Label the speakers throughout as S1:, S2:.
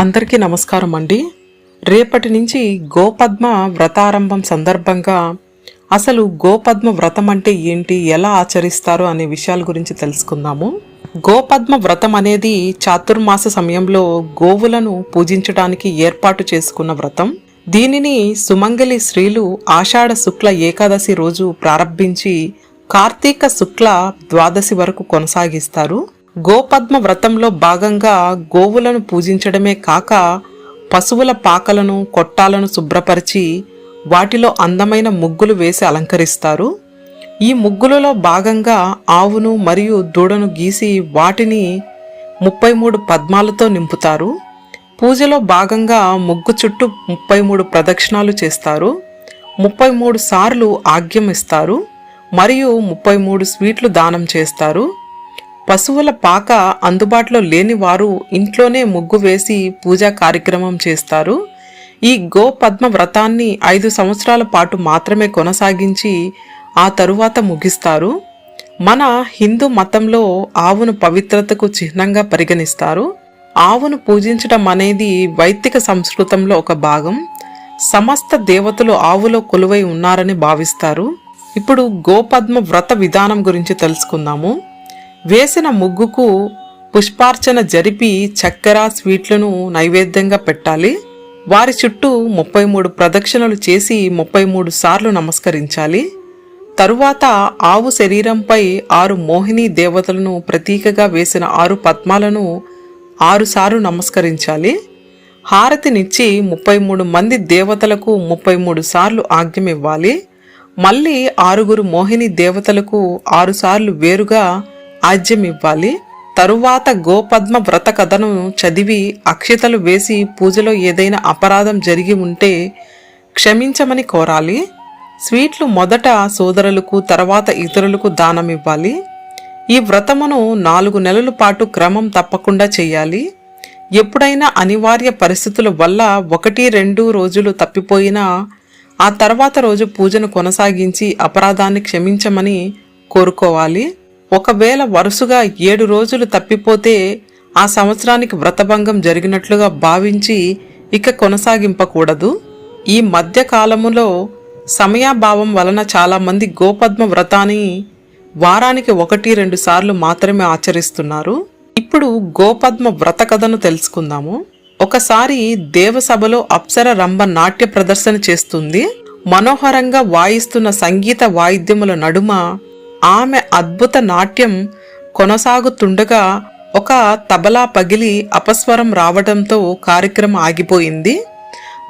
S1: అందరికీ నమస్కారం అండి. రేపటి నుంచి గోపద్మ వ్రతారంభం సందర్భంగా అసలు గోపద్మ వ్రతం అంటే ఏంటి ఎలా ఆచరిస్తారు అనే విషయాల గురించి తెలుసుకుందాము. గోపద్మ వ్రతం అనేది చాతుర్మాస సమయంలో గోవులను పూజించడానికి ఏర్పాటు చేసుకున్న వ్రతం. దీనిని సుమంగలి స్త్రీలు ఆషాఢ శుక్ల ఏకాదశి రోజు ప్రారంభించి కార్తీక శుక్ల ద్వాదశి వరకు కొనసాగిస్తారు. గోపద్మ వ్రతంలో భాగంగా గోవులను పూజించడమే కాక పశువుల పాకలను కొట్టాలను శుభ్రపరిచి వాటిలో అందమైన ముగ్గులు వేసి అలంకరిస్తారు. ఈ ముగ్గులలో భాగంగా ఆవును మరియు దూడను గీసి వాటిని ముప్పై మూడు పద్మాలతో నింపుతారు. పూజలో భాగంగా ముగ్గు చుట్టూ ముప్పై మూడు ప్రదక్షిణాలు చేస్తారు. ముప్పై మూడు సార్లు ఆగ్యం ఇస్తారు మరియు ముప్పై మూడు స్వీట్లు దానం చేస్తారు. పశువుల పాక అందుబాటులో లేని వారు ఇంట్లోనే ముగ్గు వేసి పూజా కార్యక్రమం చేస్తారు. ఈ గో పద్మ వ్రతాన్ని ఐదు సంవత్సరాల పాటు మాత్రమే కొనసాగించి ఆ తరువాత ముగిస్తారు. మన హిందూ మతంలో ఆవును పవిత్రతకు చిహ్నంగా పరిగణిస్తారు. ఆవును పూజించడం అనేది వైదిక సంస్కృతంలో ఒక భాగం. సమస్త దేవతలు ఆవులో కొలువై ఉన్నారని భావిస్తారు. ఇప్పుడు గోపద్మ వ్రత విధానం గురించి తెలుసుకుందాము. వేసిన ముగ్గుకు పుష్పార్చన జరిపి చక్కెర స్వీట్లను నైవేద్యంగా పెట్టాలి. వారి చుట్టూ ముప్పై మూడు ప్రదక్షిణలు చేసి ముప్పై మూడు సార్లు నమస్కరించాలి. తరువాత ఆవు శరీరంపై ఆరు మోహిని దేవతలను ప్రతీకగా వేసిన ఆరు పద్మాలను ఆరుసార్లు నమస్కరించాలి. హారతినిచ్చి ముప్పై మూడు మంది దేవతలకు ముప్పై మూడు సార్లు ఆజ్ఞమివ్వాలి. మళ్ళీ ఆరుగురు మోహిని దేవతలకు ఆరుసార్లు వేరుగా ఆజ్యం ఇవ్వాలి. తరువాత గోపద్మ వ్రత కథను చదివి అక్షతలు వేసి పూజలో ఏదైనా అపరాధం జరిగి ఉంటే క్షమించమని కోరాలి. స్వీట్లు మొదట సోదరులకు తర్వాత ఇతరులకు దానం ఇవ్వాలి. ఈ వ్రతమును నాలుగు నెలల పాటు క్రమం తప్పకుండా చేయాలి. ఎప్పుడైనా అనివార్య పరిస్థితుల వల్ల ఒకటి రెండు రోజులు తప్పిపోయినా ఆ తర్వాత రోజు పూజను కొనసాగించి అపరాధాన్ని క్షమించమని కోరుకోవాలి. ఒకవేళ వరుసగా ఏడు రోజులు తప్పిపోతే ఆ సంవత్సరానికి వ్రతభంగం జరిగినట్లుగా భావించి ఇక కొనసాగింపకూడదు. ఈ మధ్యకాలములో సమయాభావం వలన చాలామంది గోపద్మ వ్రతాన్ని వారానికి ఒకటి రెండు సార్లు మాత్రమే ఆచరిస్తున్నారు. ఇప్పుడు గోపద్మ వ్రత కథను తెలుసుకుందాము. ఒకసారి దేవసభలో అప్సర రంభ నాట్య ప్రదర్శన చేస్తుంది. మనోహరంగా వాయిస్తున్న సంగీత వాయిద్యముల నడుమ ఆమె అద్భుత నాట్యం కొనసాగుతుండగా ఒక తబలా పగిలి అపస్వరం రావడంతో కార్యక్రమం ఆగిపోయింది.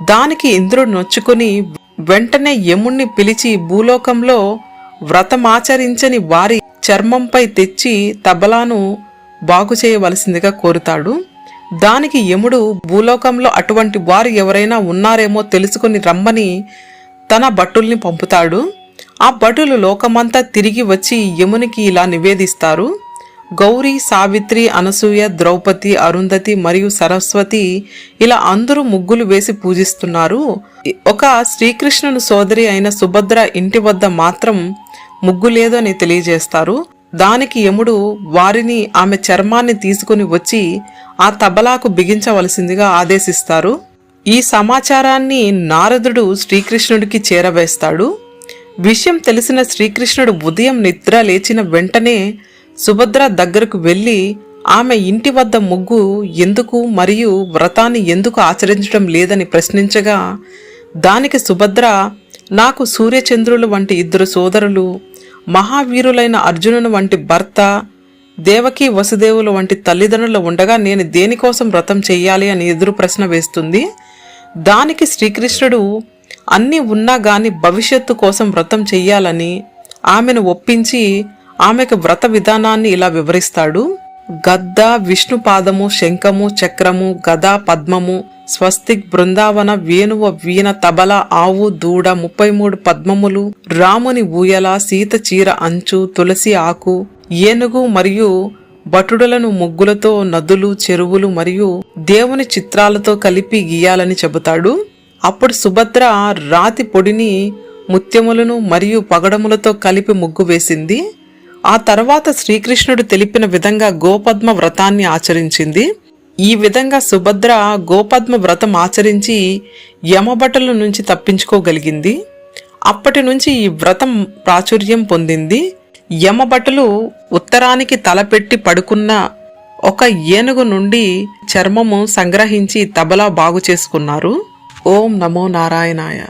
S1: దానికి ఇంద్రుడు నొచ్చుకుని వెంటనే యముణ్ణి పిలిచి భూలోకంలో వ్రతమాచరించని వారి చర్మంపై తెచ్చి తబలాను బాగు చేయవలసిందిగా కోరుతాడు. దానికి యముడు భూలోకంలో అటువంటి వారు ఎవరైనా ఉన్నారేమో తెలుసుకుని రమ్మని తన భట్టుల్ని పంపుతాడు. ఆ భటులు లోకమంతా తిరిగి వచ్చి యమునికి ఇలా నివేదిస్తారు. గౌరీ సావిత్రి అనసూయ ద్రౌపది అరుంధతి మరియు సరస్వతి ఇలా అందరూ ముగ్గులు వేసి పూజిస్తున్నారు. ఒక శ్రీకృష్ణుని సోదరి అయిన సుభద్ర ఇంటి వద్ద మాత్రం ముగ్గు లేదని తెలియజేస్తారు. దానికి యముడు వారిని ఆమె చర్మాన్ని తీసుకుని వచ్చి ఆ తబలాకు బిగించవలసిందిగా ఆదేశిస్తారు. ఈ సమాచారాన్ని నారదుడు శ్రీకృష్ణుడికి చేరవేస్తాడు. విషయం తెలిసిన శ్రీకృష్ణుడు ఉదయం నిద్ర లేచిన వెంటనే సుభద్ర దగ్గరకు వెళ్ళి ఆమె ఇంటి వద్ద ముగ్గు ఎందుకు మరియు వ్రతాన్ని ఎందుకు ఆచరించడం లేదని ప్రశ్నించగా దానికి సుభద్ర నాకు సూర్యచంద్రులు వంటి ఇద్దరు సోదరులు మహావీరులైన అర్జునుని వంటి భర్త దేవకి వసుదేవులు వంటి తల్లిదండ్రులు ఉండగా నేను దేనికోసం వ్రతం చెయ్యాలి అని ఎదురు ప్రశ్న వేస్తుంది. దానికి శ్రీకృష్ణుడు అన్నీ ఉన్నా గాని భవిష్యత్తు కోసం వ్రతం చెయ్యాలని ఆమెను ఒప్పించి ఆమెకు వ్రత విధానాన్ని ఇలా వివరిస్తాడు. గద్ద విష్ణుపాదము శంఖము చక్రము గద పద్మము స్వస్తిక్ బృందావన వేణువ వీణ తబల ఆవు దూడ ముప్పై మూడు పద్మములు రాముని ఊయల సీత చీర అంచు తులసి ఆకు ఏనుగు మరియు భటుడులను ముగ్గులతో నదులు చెరువులు మరియు దేవుని చిత్రాలతో కలిపి గీయాలని చెబుతాడు. అప్పుడు సుభద్ర రాతి పొడిని ముత్యములను మరియు పగడములతో కలిపి ముగ్గు వేసింది. ఆ తర్వాత శ్రీకృష్ణుడు తెలిపిన విధంగా గోపద్మ వ్రతాన్ని ఆచరించింది. ఈ విధంగా సుభద్ర గోపద్మ వ్రతం ఆచరించి యమబటల నుంచి తప్పించుకోగలిగింది. అప్పటి నుంచి ఈ వ్రతం ప్రాచుర్యం పొందింది. యమబటలు ఉత్తరానికి తలపెట్టి పడుకున్న ఒక ఏనుగు నుండి చర్మము సంగ్రహించి తబలా బాగు చేసుకున్నారు. ఓం నమో నారాయణాయ.